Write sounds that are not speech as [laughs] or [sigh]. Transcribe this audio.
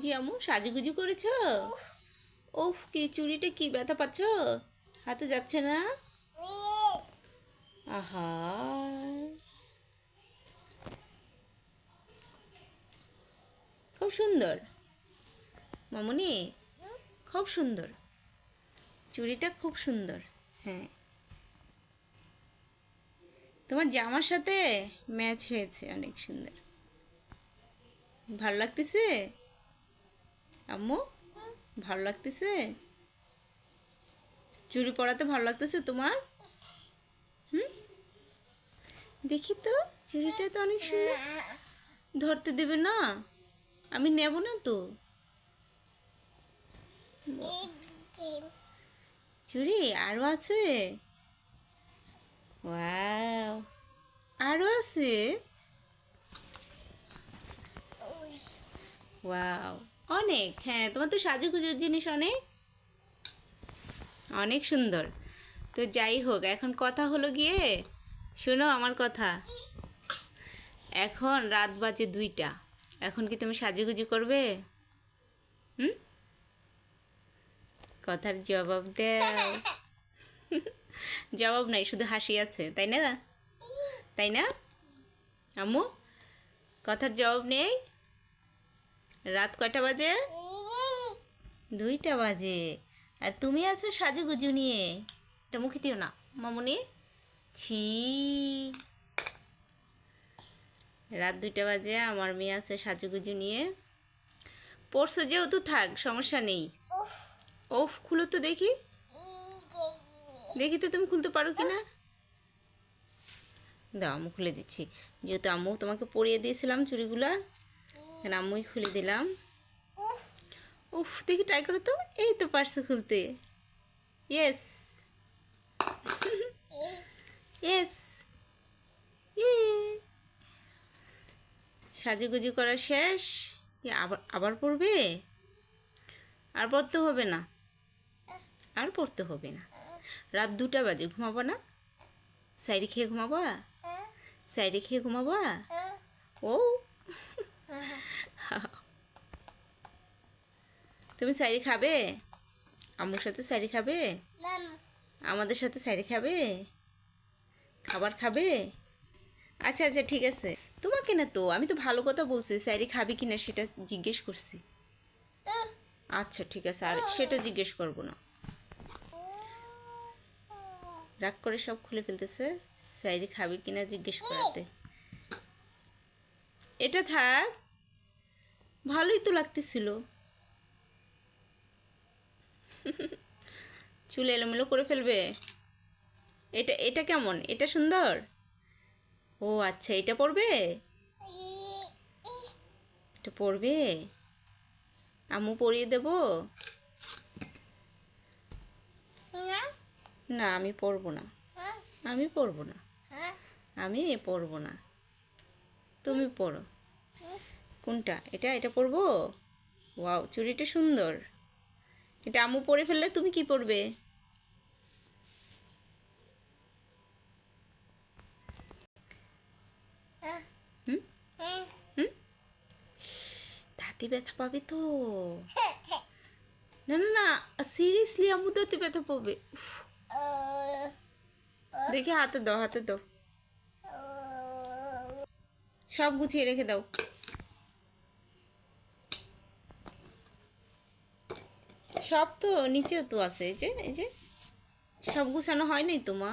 জি আম্মু সাজুগুজু করেছ? ওফ কি চুড়িটা কি ব্যথা পাচ্ছ? হাতে যাচ্ছে না? আহা। খুব সুন্দর। মামনি খুব সুন্দর। চুড়িটা খুব সুন্দর হ্যাঁ। তোমার জামার সাথে ম্যাচ হয়েছে অনেক সুন্দর। ভালো লাগতেছে? আম্মু, ভালো লাগতেছে? চুড়ি পরাতে ভালো লাগতেছে তোমার? হুম? দেখি তো চুড়িটা তো অনেক সুন্দর। ধরতে দেবে না? আমি নেব না তো। চুড়ি আরও আছে? ওয়াও আরও আছে? ওয়াও। অনেক হ্যাঁ তোমার তো সাজুগুজুর জিনিস অনেক। অনেক সুন্দর। তো যাই হোক এখন কথা হলো গিয়ে শোনো আমার কথা। এখন রাত বাজে দুইটা। এখন কি তুমি সাজুগুজু করবে? হুম? কথার জবাব দাও। [laughs] জবাব নাই শুধু হাসি আছে তাই না? তাই না? আম্মু কথার জবাব নেই? রাত কয়টা বাজে? দুইটা বাজে। আর তুমি আছো সাজুগুজু নিয়ে। এটা মুখে দিও না মামুনি। ছি। রাত দুইটা বাজে আমার মেয়ে আছে সাজুগুজু নিয়ে। পড়ছো যেহেতু থাক সমস্যা নেই। ওফ খুলো তো দেখি। দেখি তো তুমি খুলতে পারো কি না দাও আমি খুলে দিচ্ছি। যেহেতু আম্মু তোমাকে পরিয়ে দিয়েছিলাম চুড়িগুলা এখানে আম্মুই খুলে দিলাম। উফ, দেখি ট্রাই করো তো। এই তো পারছ খুলতে। ইয়েস ইয়েস সাজুগুজু করা শেষ। কি আবার আবার পড়বে? আর পড়তে হবে না। আর পড়তে হবে না। রাত দুটা বাজে, ঘুমাবো না? সাইডে খেয়ে ঘুমাবা? সাইডে খেয়ে ঘুমাবা? ও [laughs] তুমি সাইডে খাবে? আম্মুর সাথে সাইডে খাবে? আমাদের সাথে সাইডে খাবে? খাবার খাবে? আচ্ছা আচ্ছা ঠিক আছে। তোমাকে না তো আমি তো ভালো কথা বলছি সাইডে খাবে কি না সেটা জিজ্ঞেস করছি। আচ্ছা ঠিক আছে আর সেটা জিজ্ঞেস করব না। রাগ করে সব খুলে ফেলতেছে সাইডে খাবে কিনা জিজ্ঞেস করাতে। এটা থাক ভালোই তো লাগতেছিল। চুল এলোমেলো করে ফেলবে। এটা এটা কেমন? এটা সুন্দর? ও আচ্ছা এটা পড়বে এটা পড়বে আম্মু পরিয়ে দেব? না, আমি পরবো না। আমি পরবো না। আমি পরবো না। তুমি পড়ো কোনটা? এটা এটা পরবো? ওয়াও, চুড়িটা সুন্দর। এটা আম্মু পরে ফেললে তুমি কি পরবে? দাঁতে ব্যথা পাবে তো। না না না সিরিয়াসলি আম্মু দাঁতে ব্যথা পাবে। দেখি হাতে দাও হাতে দাও। সব গুছিয়ে রেখে দাও। সব তো নিচেও তো আছে এই যে এই যে সব গুছানো হয়নি তো মা?